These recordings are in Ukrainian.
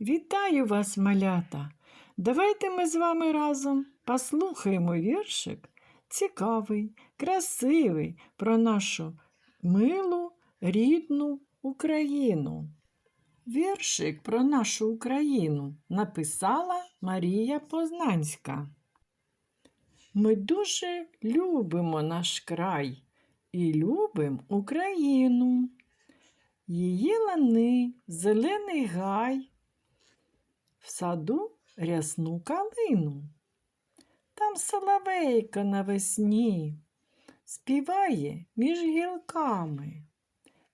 Вітаю вас, малята! Давайте ми з вами разом послухаємо віршик цікавий, красивий про нашу милу рідну Україну. Віршик про нашу Україну написала Марія Познанська. Ми дуже любимо наш край і любимо Україну. Її лани, зелений гай, в саду рясну калину. Там соловейко навесні співає між гілками.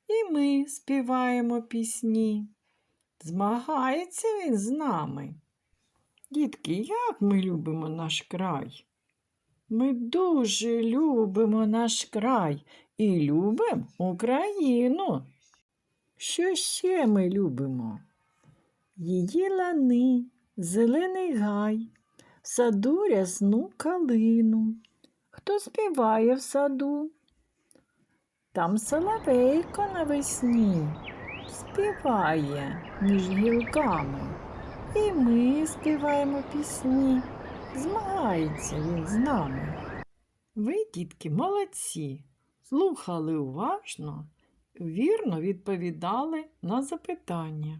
І ми співаємо пісні. Змагається він з нами. Дітки, як ми любимо наш край? Ми дуже любимо наш край і любимо Україну. Що ще ми любимо? Її лани, зелений гай, в саду рясну калину. Хто співає в саду? Там соловейко навесні співає між гілками. І ми співаємо пісні. Змагається він з нами. Ви, дітки, молодці, слухали уважно, вірно відповідали на запитання.